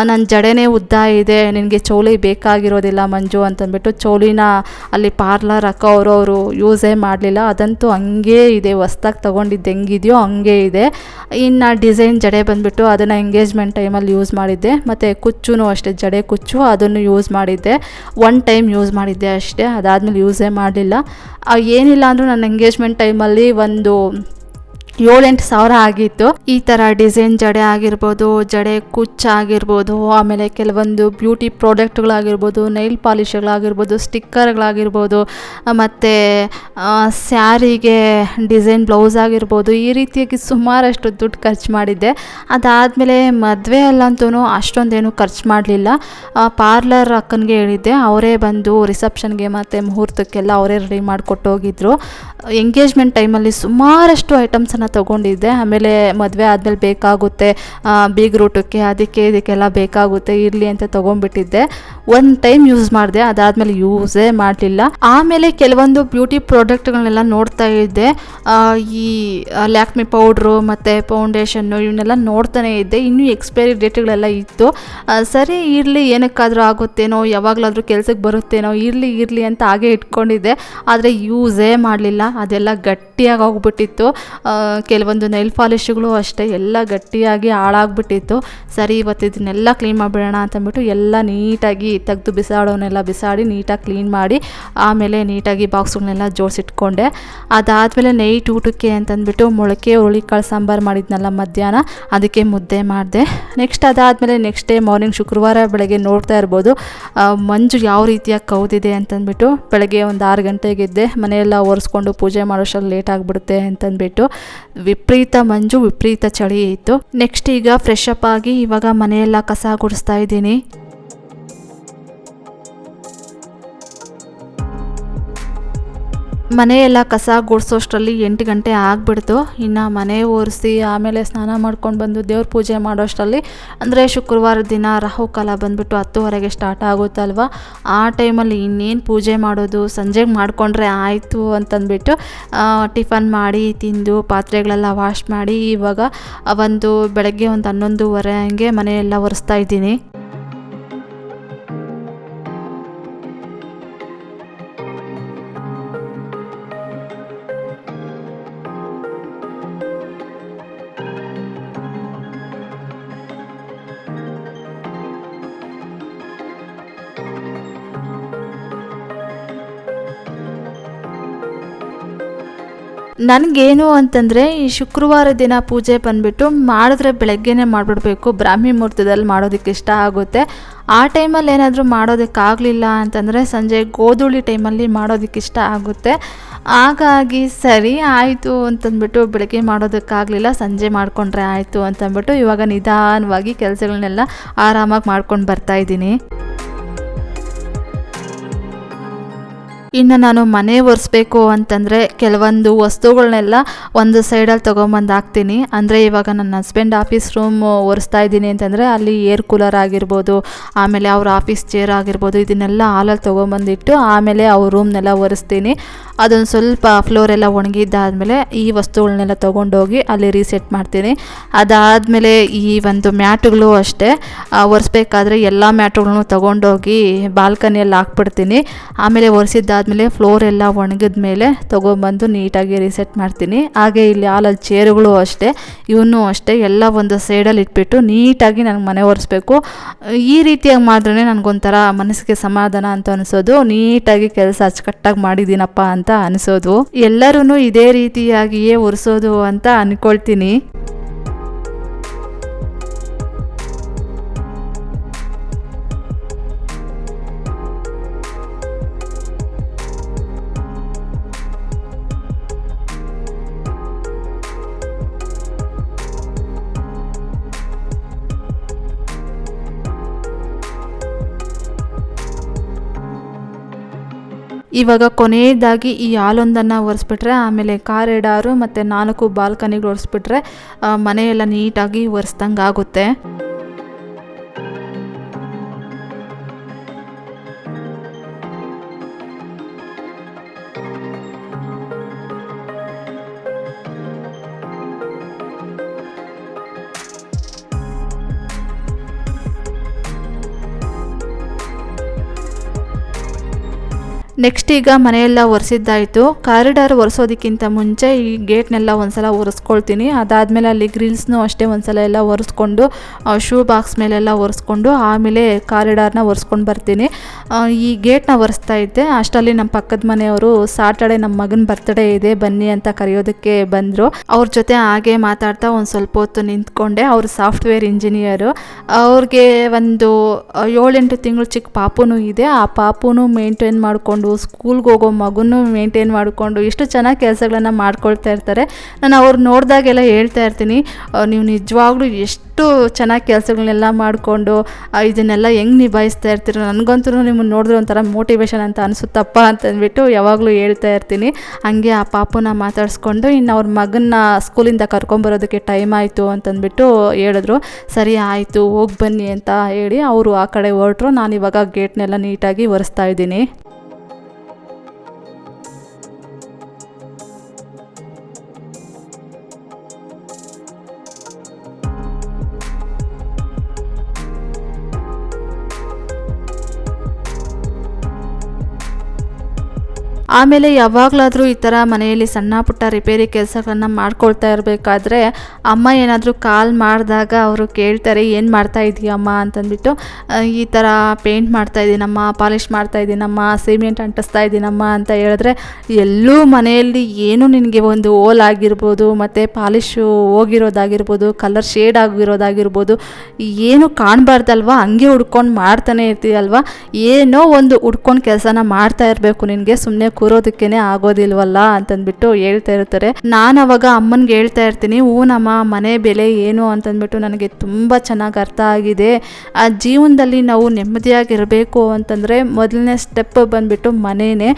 ನನ್ನ ಜಡೆನೇ ಉದ್ದ ಇದೆ, ನಿನಗೆ ಚೌಲಿ ಬೇಕಾಗಿರೋದಿಲ್ಲ ಮಂಜು ಅಂತಂದ್ಬಿಟ್ಟು ಚೌಲಿನ ಅಲ್ಲಿ ಪಾರ್ಲರ್ ಅಕ್ಕ ಅವರು ಯೂಸೇ ಮಾಡಲಿಲ್ಲ. ಅದಂತೂ ಹಂಗೇ ಇದೆ, ಹೊಸ್ದಾಗಿ ತೊಗೊಂಡಿದ್ದು ಹೆಂಗಿದೆಯೋ ಹಂಗೇ ಇದೆ. ಇನ್ನು ಡಿಸೈನ್ ಜಡೆ ಬಂದುಬಿಟ್ಟು ಅದನ್ನು ಎಂಗೇಜ್ಮೆಂಟ್ ಟೈಮಲ್ಲಿ ಯೂಸ್ ಮಾಡಿದ್ದೆ. ಮತ್ತು ಕುಚ್ಚು ಅಷ್ಟೇ, ಜಡೆ ಕುಚ್ಚು ಅದನ್ನು ಯೂಸ್ ಮಾಡಿದ್ದೆ. ಒನ್ ಟೈಮ್ ಯೂಸ್ ಮಾಡಿದ್ದೆ ಅಷ್ಟೇ, ಅದಾದಮೇಲೆ ಯೂಸೇ ಮಾಡಲಿಲ್ಲ. ಏನಿಲ್ಲ ಅಂದರೂ ನನ್ನ ಎಂಗೇಜ್ಮೆಂಟ್ ಟೈಮಲ್ಲಿ ಒಂದು ಏಳೆಂಟು ಸಾವಿರ ಆಗಿತ್ತು. ಈ ಥರ ಡಿಸೈನ್ ಜಡೆ ಆಗಿರ್ಬೋದು, ಜಡೆ ಕುಚ್ಚ ಆಗಿರ್ಬೋದು, ಆಮೇಲೆ ಕೆಲವೊಂದು ಬ್ಯೂಟಿ ಪ್ರಾಡಕ್ಟ್ಗಳಾಗಿರ್ಬೋದು, ನೈಲ್ ಪಾಲಿಶ್ಗಳಾಗಿರ್ಬೋದು ಸ್ಟಿಕ್ಕರ್ಗಳಾಗಿರ್ಬೋದು, ಮತ್ತು ಸ್ಯಾರಿಗೆ ಡಿಸೈನ್ ಬ್ಲೌಸ್ ಆಗಿರ್ಬೋದು, ಈ ರೀತಿಯಾಗಿ ಸುಮಾರಷ್ಟು ದುಡ್ಡು ಖರ್ಚು ಮಾಡಿದ್ದೆ. ಅದಾದಮೇಲೆ ಮದುವೆ ಅಲ್ಲಂತೂ ಅಷ್ಟೊಂದೇನು ಖರ್ಚು ಮಾಡಲಿಲ್ಲ. ಪಾರ್ಲರ್ ಅಕ್ಕನಿಗೆ ಹೇಳಿದ್ದೆ. ಅವರೇ ಬಂದು ರಿಸೆಪ್ಷನ್ಗೆ ಮತ್ತು ಮುಹೂರ್ತಕ್ಕೆಲ್ಲ ಅವರೇ ರೆಡಿ ಮಾಡಿಕೊಟ್ಟು ಹೋಗಿದ್ರು ಎಂಗೇಜ್ಮೆಂಟ್ ಟೈಮಲ್ಲಿ ಸುಮಾರಷ್ಟು ಐಟಮ್ಸನ್ನು ತೊಗೊಂಡಿದ್ದೆ. ಆಮೇಲೆ ಮದುವೆ ಆದಮೇಲೆ ಬೇಕಾಗುತ್ತೆ ಬೀಗ್ರೂಟಕ್ಕೆ ಅದಕ್ಕೆ ಇದಕ್ಕೆಲ್ಲ ಬೇಕಾಗುತ್ತೆ, ಇರಲಿ ಅಂತ ತೊಗೊಂಡ್ಬಿಟ್ಟಿದ್ದೆ. ಒಂದು ಟೈಮ್ ಯೂಸ್ ಮಾಡಿದೆ, ಅದಾದಮೇಲೆ ಯೂಸೇ ಮಾಡಲಿಲ್ಲ. ಆಮೇಲೆ ಕೆಲವೊಂದು ಬ್ಯೂಟಿ ಪ್ರಾಡಕ್ಟ್ಗಳನ್ನೆಲ್ಲ ನೋಡ್ತಾ ಇದ್ದೆ. ಈ ಲ್ಯಾಕ್ಮಿ ಪೌಡ್ರು ಮತ್ತು ಫೌಂಡೇಶನ್ನು ಇವನ್ನೆಲ್ಲ ನೋಡ್ತಾನೆ ಇದ್ದೆ. ಇನ್ನೂ ಎಕ್ಸ್ಪೈರಿ ಡೇಟ್ಗಳೆಲ್ಲ ಇತ್ತು. ಸರಿ, ಇರಲಿ, ಏನಕ್ಕಾದರೂ ಆಗುತ್ತೇನೋ, ಯಾವಾಗಲಾದರೂ ಕೆಲಸಕ್ಕೆ ಬರುತ್ತೇನೋ, ಇರಲಿ ಇರಲಿ ಅಂತ ಹಾಗೆ ಇಟ್ಕೊಂಡಿದ್ದೆ. ಆದರೆ ಯೂಸೇ ಮಾಡಲಿಲ್ಲ. ಅದೆಲ್ಲ ಗಟ್ಟಿಯಾಗಿ ಹೋಗ್ಬಿಟ್ಟಿತ್ತು. ಕೆಲವೊಂದು ನೈಲ್ ಪಾಲಿಶ್ಗಳು ಅಷ್ಟೇ, ಎಲ್ಲ ಗಟ್ಟಿಯಾಗಿ ಹಾಳಾಗ್ಬಿಟ್ಟಿತ್ತು. ಸರಿ, ಇವತ್ತು ಇದನ್ನೆಲ್ಲ ಕ್ಲೀನ್ ಮಾಡಿಬಿಡೋಣ ಅಂತಂದ್ಬಿಟ್ಟು ಎಲ್ಲ ನೀಟಾಗಿ ತೆಗೆದು ಬಿಸಾಡೋನೆಲ್ಲ ಬಿಸಾಡಿ ನೀಟಾಗಿ ಕ್ಲೀನ್ ಮಾಡಿ, ಆಮೇಲೆ ನೀಟಾಗಿ ಬಾಕ್ಸ್ಗಳನ್ನೆಲ್ಲ ಜೋಡಿಸಿಟ್ಕೊಂಡೆ. ಅದಾದಮೇಲೆ ನೈಟ್ ಊಟಕ್ಕೆ ಅಂತಂದ್ಬಿಟ್ಟು ಮೊಳಕೆ ಹುರುಳಿಕಾಳು ಸಾಂಬಾರು ಮಾಡಿದ್ನಲ್ಲ ಮಧ್ಯಾಹ್ನ, ಅದಕ್ಕೆ ಮುದ್ದೆ ಮಾಡಿದೆ. ನೆಕ್ಸ್ಟ್ ಅದಾದಮೇಲೆ ನೆಕ್ಸ್ಟ್ ಡೇ ಮಾರ್ನಿಂಗ್ ಶುಕ್ರವಾರ ಬೆಳಗ್ಗೆ ನೋಡ್ತಾ ಇರ್ಬೋದು ಮಂಜು ಯಾವ ರೀತಿಯಾಗಿ ಕೌದಿದೆ ಅಂತಂದ್ಬಿಟ್ಟು ಬೆಳಗ್ಗೆ ಒಂದು ಆರು ಗಂಟೆಗೆ ಎದ್ದೆ, ಮನೆಯೆಲ್ಲ ಒರೆಸ್ಕೊಂಡು ಪೂಜೆ ಮಾಡೋಷ್ಟರಲ್ಲಿ ಲೇಟ್ ಆಗಿಬಿಡುತ್ತೆ ಅಂತಂದ್ಬಿಟ್ಟು ವಿಪರೀತ ಮಂಜು, ವಿಪರೀತ ಚಳಿ ಇತ್ತು. ನೆಕ್ಸ್ಟ್ ಈಗ ಫ್ರೆಶ್ ಅಪ್ ಆಗಿ ಇವಾಗ ಮನೆಯೆಲ್ಲ ಕಸ ಗುಡಿಸ್ತಾ ಇದ್ದೀನಿ. ಮನೆಯೆಲ್ಲ ಕಸ ಗುಡಿಸೋಷ್ಟರಲ್ಲಿ ಎಂಟು ಗಂಟೆ ಆಗಿಬಿಡ್ತು. ಇನ್ನು ಮನೆ ಒರೆಸಿ ಆಮೇಲೆ ಸ್ನಾನ ಮಾಡ್ಕೊಂಡು ಬಂದು ದೇವ್ರ ಪೂಜೆ ಮಾಡೋಷ್ಟರಲ್ಲಿ ಅಂದರೆ ಶುಕ್ರವಾರ ದಿನ ರಾಹುಕಾಲ ಬಂದುಬಿಟ್ಟು ಹತ್ತುವರೆಗೆ ಸ್ಟಾರ್ಟ್ ಆಗುತ್ತಲ್ವ? ಆ ಟೈಮಲ್ಲಿ ಇನ್ನೇನು ಪೂಜೆ ಮಾಡೋದು? ಸಂಜೆಗೆ ಮಾಡಿಕೊಂಡ್ರೆ ಆಯಿತು ಅಂತಂದ್ಬಿಟ್ಟು ಟಿಫನ್ ಮಾಡಿ, ತಿಂದು, ಪಾತ್ರೆಗಳೆಲ್ಲ ವಾಶ್ ಮಾಡಿ, ಇವಾಗ ಒಂದು ಬೆಳಗ್ಗೆ ಒಂದು ಹನ್ನೊಂದುವರೆ ಹಂಗೆ ಮನೆಯೆಲ್ಲ ಒರೆಸ್ತಾ ಇದ್ದೀನಿ. ನನಗೇನು ಅಂತಂದರೆ, ಈ ಶುಕ್ರವಾರ ದಿನ ಪೂಜೆ ಬಂದುಬಿಟ್ಟು ಮಾಡಿದ್ರೆ ಬೆಳಗ್ಗೆನೇ ಮಾಡಿಬಿಡ್ಬೇಕು. ಬ್ರಾಹ್ಮಿ ಮುಹೂರ್ತದಲ್ಲಿ ಮಾಡೋದಕ್ಕೆ ಇಷ್ಟ ಆಗುತ್ತೆ. ಆ ಟೈಮಲ್ಲಿ ಏನಾದರೂ ಮಾಡೋದಕ್ಕಾಗಲಿಲ್ಲ ಅಂತಂದರೆ, ಸಂಜೆ ಗೋಧೂಳಿ ಟೈಮಲ್ಲಿ ಮಾಡೋದಕ್ಕೆ ಇಷ್ಟ ಆಗುತ್ತೆ. ಹಾಗಾಗಿ ಸರಿ, ಆಯಿತು ಅಂತಂದ್ಬಿಟ್ಟು ಬೆಳಗ್ಗೆ ಮಾಡೋದಕ್ಕಾಗಲಿಲ್ಲ, ಸಂಜೆ ಮಾಡಿಕೊಂಡ್ರೆ ಆಯಿತು ಅಂತಂದ್ಬಿಟ್ಟು ಇವಾಗ ನಿಧಾನವಾಗಿ ಕೆಲಸಗಳನ್ನೆಲ್ಲ ಆರಾಮಾಗಿ ಮಾಡ್ಕೊಂಡು ಬರ್ತಾಯಿದ್ದೀನಿ ಇನ್ನು ನಾನು ಮನೆ ಒರೆಸ್ಬೇಕು ಅಂತಂದರೆ ಕೆಲವೊಂದು ವಸ್ತುಗಳನ್ನೆಲ್ಲ ಒಂದು ಸೈಡಲ್ಲಿ ತೊಗೊಂಬಂದು ಹಾಕ್ತೀನಿ. ಅಂದರೆ ಇವಾಗ ನನ್ನ ಹಸ್ಬೆಂಡ್ ಆಫೀಸ್ ರೂಮ್ ಒರೆಸ್ತಾ ಇದ್ದೀನಿ ಅಂತಂದರೆ ಅಲ್ಲಿ ಏರ್ ಕೂಲರ್ ಆಗಿರ್ಬೋದು, ಆಮೇಲೆ ಅವ್ರ ಆಫೀಸ್ ಚೇರ್ ಆಗಿರ್ಬೋದು, ಇದನ್ನೆಲ್ಲ ಹಾಲಲ್ಲಿ ತೊಗೊಂಬಂದಿಟ್ಟು ಆಮೇಲೆ ಅವ್ರ ರೂಮ್ನೆಲ್ಲ ಒರೆಸ್ತೀನಿ. ಅದೊಂದು ಸ್ವಲ್ಪ ಫ್ಲೋರ್ ಎಲ್ಲ ಒಣಗಿದ್ದಾದಮೇಲೆ ಈ ವಸ್ತುಗಳನ್ನೆಲ್ಲ ತೊಗೊಂಡೋಗಿ ಅಲ್ಲಿ ರೀಸೆಟ್ ಮಾಡ್ತೀನಿ. ಅದಾದಮೇಲೆ ಈ ಒಂದು ಮ್ಯಾಟುಗಳು ಅಷ್ಟೇ. ಒರೆಸ್ಬೇಕಾದ್ರೆ ಎಲ್ಲ ಮ್ಯಾಟ್ಗಳನ್ನು ತೊಗೊಂಡೋಗಿ ಬಾಲ್ಕನಿಯಲ್ಲಿ ಹಾಕ್ಬಿಡ್ತೀನಿ. ಆಮೇಲೆ ಒರೆಸಿದ್ದಾದಮೇಲೆ ಫ್ಲೋರ್ ಎಲ್ಲ ಒಣಗಿದ ಮೇಲೆ ತೊಗೊಂಬಂದು ನೀಟಾಗಿ ರೀಸೆಟ್ ಮಾಡ್ತೀನಿ. ಹಾಗೆ ಇಲ್ಲಿ ಹಾಲಲ್ಲಿ ಚೇರುಗಳು ಅಷ್ಟೇ, ಇವನ್ನೂ ಅಷ್ಟೇ, ಎಲ್ಲ ಒಂದು ಸೈಡಲ್ಲಿ ಇಟ್ಬಿಟ್ಟು ನೀಟಾಗಿ ನನಗೆ ಮನೆ ಒರೆಸ್ಬೇಕು. ಈ ರೀತಿಯಾಗಿ ಮಾಡಿದ್ರೆ ನನಗೊಂಥರ ಮನಸ್ಸಿಗೆ ಸಮಾಧಾನ ಅಂತ ಅನಿಸೋದು. ನೀಟಾಗಿ ಕೆಲಸ ಅಚ್ಚುಕಟ್ಟಾಗಿ ಮಾಡಿದ್ದೀನಪ್ಪ ಅಂತ ಅನಿಸೋದು. ಎಲ್ಲರೂ ಇದೇ ರೀತಿಯಾಗಿಯೇ ಒರೆಸೋದು ಅಂತ ಅಂದ್ಕೊಳ್ತೀನಿ ಇವಾಗ ಕೊನೆಯದಾಗಿ ಈ ಹಾಲೊಂದನ್ನು ಒರೆಸ್ಬಿಟ್ರೆ, ಆಮೇಲೆ ಕಾರ್ ಎಡಾರು ಮತ್ತು ನಾಲ್ಕು ಬಾಲ್ಕನಿಗಳು ಒರೆಸ್ಬಿಟ್ರೆ ಮನೆಯೆಲ್ಲ ನೀಟಾಗಿ ಒರೆಸ್ದಂಗೆ ಆಗುತ್ತೆ ನೆಕ್ಸ್ಟ್ ಈಗ ಮನೆಯೆಲ್ಲ ಒರೆಸಿದ್ದಾಯಿತು. ಕಾರಿಡಾರ್ ಒರೆಸೋದಕ್ಕಿಂತ ಮುಂಚೆ ಈ ಗೇಟ್ನೆಲ್ಲ ಒಂದ್ಸಲ ಒರೆಸ್ಕೊಳ್ತೀನಿ. ಅದಾದಮೇಲೆ ಅಲ್ಲಿ ಗ್ರಿಲ್ಸ್ನೂ ಅಷ್ಟೇ ಒಂದ್ಸಲ ಎಲ್ಲ ಒರೆಸ್ಕೊಂಡು ಶೂ ಬಾಕ್ಸ್ ಮೇಲೆಲ್ಲ ಒರೆಸ್ಕೊಂಡು, ಆಮೇಲೆ ಕಾರಿಡಾರ್ನ ಒರೆಸ್ಕೊಂಡು ಬರ್ತೀನಿ. ಈ ಗೇಟ್ನ ಒರೆಸ್ತಾ ಇದ್ದೆ. ಅಷ್ಟರಲ್ಲಿ ನಮ್ಮ ಪಕ್ಕದ ಮನೆಯವರು ಸಾಟರ್ಡೆ ನಮ್ಮ ಮಗನ ಬರ್ತ್ಡೇ ಇದೆ, ಬನ್ನಿ ಅಂತ ಕರೆಯೋದಕ್ಕೆ ಬಂದರು. ಅವ್ರ ಜೊತೆ ಹಾಗೆ ಮಾತಾಡ್ತಾ ಒಂದು ಸ್ವಲ್ಪ ಹೊತ್ತು ನಿಂತ್ಕೊಂಡೆ. ಅವರು ಸಾಫ್ಟ್ವೇರ್ ಇಂಜಿನಿಯರು. ಅವ್ರಿಗೆ ಒಂದು ಏಳೆಂಟು ತಿಂಗಳು ಚಿಕ್ಕ ಪಾಪುನೂ ಇದೆ. ಆ ಪಾಪುನೂ ಮೇಂಟೈನ್ ಮಾಡಿಕೊಂಡು ಸ್ಕೂಲ್ಗೆ ಹೋಗೋ ಮಗುನೂ ಮೇಂಟೈನ್ ಮಾಡಿಕೊಂಡು ಎಷ್ಟು ಚೆನ್ನಾಗಿ ಕೆಲಸಗಳನ್ನ ಮಾಡ್ಕೊಳ್ತಾ ಇರ್ತಾರೆ. ನಾನು ಅವ್ರು ನೋಡಿದಾಗೆಲ್ಲ ಹೇಳ್ತಾ ಇರ್ತೀನಿ ನೀವು ನಿಜವಾಗ್ಲೂ ಎಷ್ಟು ಚೆನ್ನಾಗಿ ಕೆಲಸಗಳನ್ನೆಲ್ಲ ಮಾಡಿಕೊಂಡು ಇದನ್ನೆಲ್ಲ ಹೆಂಗೆ ನಿಭಾಯಿಸ್ತಾ ಇರ್ತೀರೋ ನನಗಂತೂ ನಿಮ್ಮನ್ನು ನೋಡಿದ್ರೆ ಒಂಥರ ಮೋಟಿವೇಶನ್ ಅಂತ ಅನಿಸುತ್ತಪ್ಪ ಅಂತಂದ್ಬಿಟ್ಟು ಯಾವಾಗಲೂ ಹೇಳ್ತಾ ಇರ್ತೀನಿ. ಹಾಗೆ ಆ ಪಾಪುನ ಮಾತಾಡಿಸ್ಕೊಂಡು ಇನ್ನು ಅವ್ರ ಮಗನ್ನ ಸ್ಕೂಲಿಂದ ಕರ್ಕೊಂಬರೋದಕ್ಕೆ ಟೈಮ್ ಆಯಿತು ಅಂತಂದ್ಬಿಟ್ಟು ಹೇಳಿದ್ರು. ಸರಿ ಆಯಿತು, ಹೋಗಿ ಬನ್ನಿ ಅಂತ ಹೇಳಿ ಅವರು ಆ ಕಡೆ ಹೊರಟ್ರು. ನಾನು ಇವಾಗ ಗೇಟ್ನೆಲ್ಲ ನೀಟಾಗಿ ಒರೆಸ್ತಾ ಇದ್ದೀನಿ. ಆಮೇಲೆ ಯಾವಾಗಲಾದರೂ ಈ ಥರ ಮನೆಯಲ್ಲಿ ಸಣ್ಣ ಪುಟ್ಟ ರಿಪೇರಿ ಕೆಲಸಗಳನ್ನ ಮಾಡ್ಕೊಳ್ತಾ ಇರಬೇಕಾದ್ರೆ ಅಮ್ಮ ಏನಾದರೂ ಕಾಲ್ ಮಾಡಿದಾಗ ಅವರು ಕೇಳ್ತಾರೆ, ಏನು ಮಾಡ್ತಾ ಇದೀಯಮ್ಮ ಅಂತಂದ್ಬಿಟ್ಟು ಈ ಥರ ಪೇಂಟ್ ಮಾಡ್ತಾ ಇದ್ದೀನಮ್ಮ ಪಾಲಿಷ್ ಮಾಡ್ತಾ ಇದ್ದೀನಮ್ಮ ಸಿಮೆಂಟ್ ಅಂಟಿಸ್ತಾ ಇದ್ದೀನಮ್ಮ ಅಂತ ಹೇಳಿದ್ರೆ ಎಲ್ಲೂ ಮನೆಯಲ್ಲಿ ಏನು ನಿನಗೆ ಒಂದು ಓಲ್ ಆಗಿರ್ಬೋದು, ಮತ್ತು ಪಾಲಿಶು ಹೋಗಿರೋದಾಗಿರ್ಬೋದು, ಕಲರ್ ಶೇಡ್ ಆಗಿರೋದಾಗಿರ್ಬೋದು, ಏನು ಕಾಣಬಾರ್ದಲ್ವ? ಹಂಗೆ ಹುಡ್ಕೊಂಡು ಮಾಡ್ತಾನೆ ಇರ್ತೀಯಲ್ವ? ಏನೋ ಒಂದು ಹುಡ್ಕೊಂಡು ಕೆಲಸನ ಮಾಡ್ತಾ ಇರಬೇಕು ನಿನಗೆ ಸುಮ್ಮನೆ ಕೂರೋದಕ್ಕೇ ಆಗೋದಿಲ್ವಲ್ಲ ಅಂತಂದ್ಬಿಟ್ಟು ಹೇಳ್ತಾ ಇರ್ತಾರೆ. ನಾನು ಅವಾಗ ಅಮ್ಮನಿಗೆ ಹೇಳ್ತಾ ಇರ್ತೀನಿ ಹೂನಮ್ಮ ಮನೆ ಬೆಲೆ ಏನು? ಅಂತಂದ್ಬಿಟ್ಟು ನನಗೆ ತುಂಬ ಚೆನ್ನಾಗಿ ಅರ್ಥ ಆಗಿದೆ. ಆ ಜೀವನದಲ್ಲಿ ನಾವು ನೆಮ್ಮದಿಯಾಗಿರಬೇಕು ಅಂತಂದರೆ ಮೊದಲನೇ ಸ್ಟೆಪ್ ಬಂದ್ಬಿಟ್ಟು ಮನೆಯೇ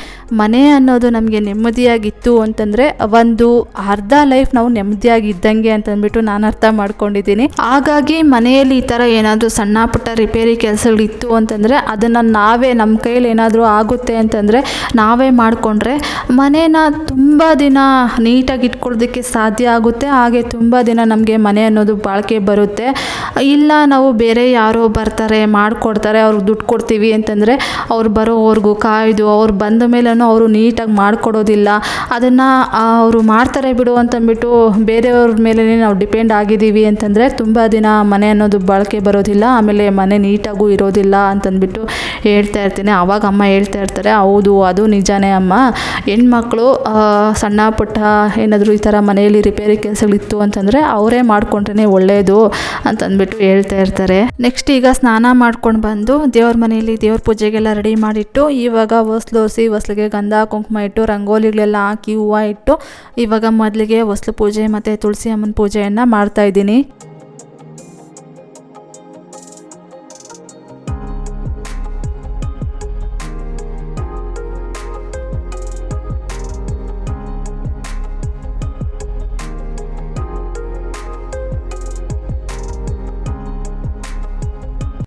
ಮನೆ ಅನ್ನೋದು ನಮಗೆ ನೆಮ್ಮದಿಯಾಗಿತ್ತು ಅಂತಂದರೆ ಒಂದು ಅರ್ಧ ಲೈಫ್ ನಾವು ನೆಮ್ಮದಿಯಾಗಿ ಇದ್ದಂಗೆ ಅಂತಂದ್ಬಿಟ್ಟು ನಾನು ಅರ್ಥ ಮಾಡ್ಕೊಂಡಿದ್ದೀನಿ. ಹಾಗಾಗಿ ಮನೆಯಲ್ಲಿ ಈ ಥರ ಏನಾದರೂ ಸಣ್ಣ ಪುಟ್ಟ ರಿಪೇರಿ ಕೆಲಸಗಳಿತ್ತು ಅಂತಂದರೆ ಅದನ್ನು ನಾವೇ ನಮ್ಮ ಕೈಯಲ್ಲಿ ಏನಾದರೂ ಆಗುತ್ತೆ ಅಂತಂದರೆ ನಾವೇ ಮಾಡಿಕೊಂಡ್ರೆ ಮನೇನ ತುಂಬ ದಿನ ನೀಟಾಗಿ ಇಟ್ಕೊಳ್ಳೋದಕ್ಕೆ ಸಾಧ್ಯ ಆಗುತ್ತೆ. ಹಾಗೆ ತುಂಬ ದಿನ ನಮಗೆ ಮನೆ ಅನ್ನೋದು ಬಾಳಿಕೆ ಬರುತ್ತೆ. ಇಲ್ಲ ನಾವು ಬೇರೆ ಯಾರೋ ಬರ್ತಾರೆ, ಮಾಡಿಕೊಡ್ತಾರೆ, ಅವ್ರಿಗೆ ದುಡ್ಡು ಕೊಡ್ತೀವಿ ಅಂತಂದರೆ ಅವ್ರು ಬರೋವರೆಗೂ ಕಾಯ್ದು ಅವ್ರು ಬಂದ ಮೇಲೂ ಅವರು ನೀಟಾಗಿ ಮಾಡಿಕೊಡೋದಿಲ್ಲ. ಅದನ್ನು ಅವರು ಮಾಡ್ತಾರೆ ಬಿಡು ಅಂತಂದ್ಬಿಟ್ಟು ಬೇರೆಯವ್ರ ಮೇಲೆ ನಾವು ಡಿಪೆಂಡ್ ಆಗಿದ್ದೀವಿ ಅಂತಂದರೆ ತುಂಬ ದಿನ ಮನೆ ಅನ್ನೋದು ಬಾಳಿಕೆ ಬರೋದಿಲ್ಲ. ಆಮೇಲೆ ಮನೆ ನೀಟಾಗೂ ಇರೋದಿಲ್ಲ ಅಂತಂದ್ಬಿಟ್ಟು ಹೇಳ್ತಾ ಇರ್ತೀನಿ. ಆವಾಗ ಅಮ್ಮ ಹೇಳ್ತಾ ಇರ್ತಾರೆ, ಹೌದು, ಅದು ನಿಜಾನೇ ಅಮ್ಮ ಹೆಣ್ಮಕ್ಳು ಸಣ್ಣ ಪುಟ್ಟ ಏನಾದರೂ ಈ ಥರ ಮನೆಯಲ್ಲಿ ರಿಪೇರಿ ಕೆಲಸಗಳಿತ್ತು ಅಂತಂದರೆ ಅವರೇ ಮಾಡಿಕೊಂಡ್ರೆ ಒಳ್ಳೆಯದು ಅಂತಂದ್ಬಿಟ್ಟು ಹೇಳ್ತಾ ಇರ್ತಾರೆ. ನೆಕ್ಸ್ಟ್ ಈಗ ಸ್ನಾನ ಮಾಡ್ಕೊಂಡು ಬಂದು ದೇವ್ರ ಮನೆಯಲ್ಲಿ ದೇವ್ರ ಪೂಜೆಗೆಲ್ಲ ರೆಡಿ ಮಾಡಿಟ್ಟು ಇವಾಗ ಹೊಸ್ಲು ಒರೆಸಿ ಹೊಸ್ಲಿಗೆ ಗಂಧ, ಕುಂಕುಮ ಇಟ್ಟು ರಂಗೋಲಿಗಳೆಲ್ಲ ಹಾಕಿ ಹೂವು ಇಟ್ಟು ಇವಾಗ ಮೊದಲಿಗೆ ಹೊಸ್ಲು ಪೂಜೆ ಮತ್ತು ತುಳಸಿ ಅಮ್ಮನ ಪೂಜೆಯನ್ನು ಮಾಡ್ತಾ ಇದ್ದೀನಿ.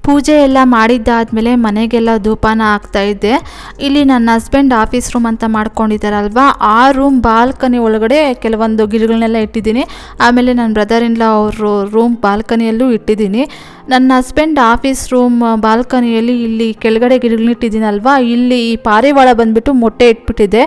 ಪೂಜೆ ಎಲ್ಲ ಮಾಡಿದ್ದಾದಮೇಲೆ ಮನೆಗೆಲ್ಲ ಧೂಪನ ಆಗ್ತಾ ಇದ್ದೆ. ಇಲ್ಲಿ ನನ್ನ ಹಸ್ಬೆಂಡ್ ಆಫೀಸ್ ರೂಮ್ ಅಂತ ಮಾಡ್ಕೊಂಡಿದ್ದಾರಲ್ವಾ? ಆ ರೂಮ್ ಬಾಲ್ಕನಿ ಒಳಗಡೆ ಕೆಲವೊಂದು ಗಿಡಗಳನ್ನೆಲ್ಲ ಇಟ್ಟಿದ್ದೀನಿ. ಆಮೇಲೆ ನನ್ನ ಬ್ರದರ್ ಇನ್ ಲಾ ಅವರು ರೂಮ್ ಬಾಲ್ಕನಿಯಲ್ಲೂ ಇಟ್ಟಿದ್ದೀನಿ. ನನ್ನ ಹಸ್ಬೆಂಡ್ ಆಫೀಸ್ ರೂಮ್ ಬಾಲ್ಕನಿಯಲ್ಲಿ ಇಲ್ಲಿ ಕೆಳಗಡೆ ಗಿಡಗಳನ್ನ ಇಟ್ಟಿದ್ದೀನಲ್ವಾ ಇಲ್ಲಿ ಈ ಪಾರಿವಾಳ ಬಂದ್ಬಿಟ್ಟು ಮೊಟ್ಟೆ ಇಟ್ಬಿಟ್ಟಿದೆ.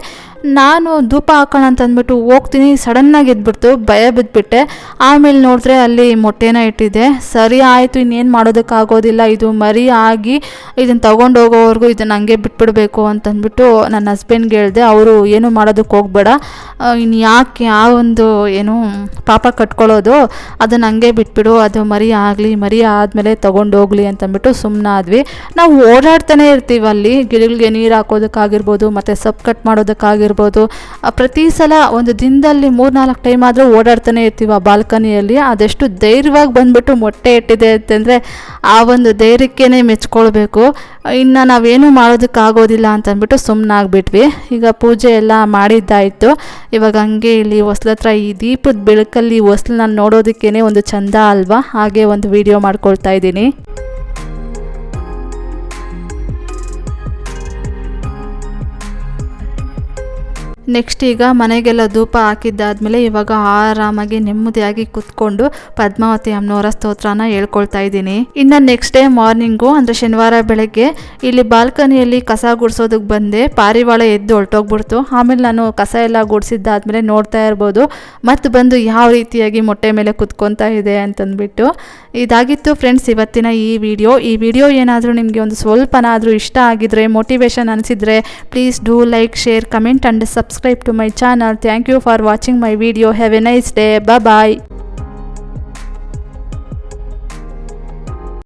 ನಾನು ಧೂಪ ಹಾಕೋಣ ಅಂತ ಅಂದ್ಬಿಟ್ಟು ಹೋಗ್ತೀನಿ. ಸಡನ್ನಾಗಿ ಎದ್ಬಿಡ್ತು. ಭಯ ಬಿದ್ದುಬಿಟ್ಟೆ ಆಮೇಲೆ ನೋಡಿದ್ರೆ ಅಲ್ಲಿ ಮೊಟ್ಟೆನ ಇಟ್ಟಿದ್ದೆ. ಸರಿ ಆಯಿತು, ಇನ್ನೇನು ಮಾಡೋದಕ್ಕಾಗೋದಿಲ್ಲ ಇದು ಮರಿ ಆಗಿ ಇದನ್ನು ತೊಗೊಂಡು ಹೋಗೋವರೆಗೂ ಇದನ್ನು ಹಂಗೆ ಬಿಟ್ಬಿಡಬೇಕು ಅಂತಂದ್ಬಿಟ್ಟು ನನ್ನ ಹಸ್ಬೆಂಡ್ಗೆ ಹೇಳಿದೆ. ಅವರು ಏನು ಮಾಡೋದಕ್ಕೆ ಹೋಗಬೇಡ. ಇನ್ನು ಯಾಕೆ ಆ ಒಂದು ಏನು ಪಾಪ ಕಟ್ಕೊಳ್ಳೋದು? ಅದನ್ನು ಹಂಗೆ ಬಿಟ್ಬಿಡು. ಅದು ಮರಿ ಆಗಲಿ, ಮರಿ ಆದಮೇಲೆ ತೊಗೊಂಡು ಹೋಗ್ಲಿ ಅಂತಂದ್ಬಿಟ್ಟು ಸುಮ್ಮನಾದ್ವಿ ನಾವು ಓಡಾಡ್ತಾನೆ ಇರ್ತೀವಿ ಅಲ್ಲಿ ಗಿಡಗಳಿಗೆ ನೀರು ಹಾಕೋದಕ್ಕಾಗಿರ್ಬೋದು, ಮತ್ತು ಸೊಪ್ಪು ಕಟ್ ಮಾಡೋದಕ್ಕಾಗಿರ್ಬೋದು. ಆ, ಪ್ರತಿ ಸಲ ಒಂದು ದಿನದಲ್ಲಿ ಮೂರು ನಾಲ್ಕು ಟೈಮ್ ಆದರೂ ಓಡಾಡ್ತಾನೆ ಇರ್ತೀವಿ ಆ ಬಾಲ್ಕನಿಯಲ್ಲಿ. ಅದೆಷ್ಟು ಧೈರ್ಯವಾಗಿ ಬಂದುಬಿಟ್ಟು ಮೊಟ್ಟೆ ಇಟ್ಟಿದೆ ಅಂತಂದರೆ ಆ ಒಂದು ಧೈರ್ಯಕ್ಕೇ ಮೆಚ್ಕೊಳ್ಬೇಕು. ಇನ್ನು ನಾವೇನು ಮಾಡೋದಕ್ಕಾಗೋದಿಲ್ಲ ಅಂತಂದ್ಬಿಟ್ಟು ಸುಮ್ಮನಾಗ್ಬಿಟ್ವಿ ಈಗ ಪೂಜೆ ಎಲ್ಲ ಮಾಡಿದ್ದಾಯಿತು. ಇವಾಗ ಹಂಗೆ ಇಲ್ಲಿ ಹೊಸ್ಲ ಹತ್ರ ಈ ದೀಪದ ಬೆಳಕಲ್ಲಿ ಹೊಸ್ಲನ್ನ ನೋಡೋದಕ್ಕೇ ಒಂದು ಚಂದ ಅಲ್ವಾ? ಹಾಗೆ ಒಂದು ವಿಡಿಯೋ ಮಾಡ್ಕೊಳ್ತಾ ಇದ್ದೀನಿ. ನೆಕ್ಸ್ಟ್ ಈಗ ಮನೆಗೆಲ್ಲ ಧೂಪ ಹಾಕಿದ್ದಾದಮೇಲೆ ಇವಾಗ ಆರಾಮಾಗಿ ನೆಮ್ಮದಿಯಾಗಿ ಕುತ್ಕೊಂಡು ಪದ್ಮಾವತಿ ಅಮ್ಮನವರ ಸ್ತೋತ್ರನ ಹೇಳ್ಕೊಳ್ತಾ ಇದ್ದೀನಿ. ಇನ್ನು ನೆಕ್ಸ್ಟ್ ಡೇ ಮಾರ್ನಿಂಗು ಅಂದರೆ ಶನಿವಾರ ಬೆಳಗ್ಗೆ ಇಲ್ಲಿ ಬಾಲ್ಕನಿಯಲ್ಲಿ ಕಸ ಗುಡಿಸೋದಕ್ಕೆ ಬಂದೆ. ಪಾರಿವಾಳ ಎದ್ದು ಹೊರಟೋಗ್ಬಿಡ್ತು. ಆಮೇಲೆ ನಾನು ಕಸ ಎಲ್ಲ ಗುಡಿಸಿದ್ದಾದ್ಮೇಲೆ ನೋಡ್ತಾ ಇರ್ಬೋದು. ಮತ್ತು ಬಂದು ಯಾವ ರೀತಿಯಾಗಿ ಮೊಟ್ಟೆ ಮೇಲೆ ಕುತ್ಕೊತಾ ಇದೆ ಅಂತಂದ್ಬಿಟ್ಟು. ಇದಾಗಿತ್ತು ಫ್ರೆಂಡ್ಸ್ ಇವತ್ತಿನ ಈ ವಿಡಿಯೋ ಈ ವಿಡಿಯೋ ಏನಾದರೂ ನಿಮಗೆ ಒಂದು ಸ್ವಲ್ಪನಾದರೂ ಇಷ್ಟ ಆಗಿದ್ರೆ motivation ಅನಿಸಿದರೆ please do like share comment and subscribe to my channel. Thank you for watching my video. Have a nice day. Bye bye.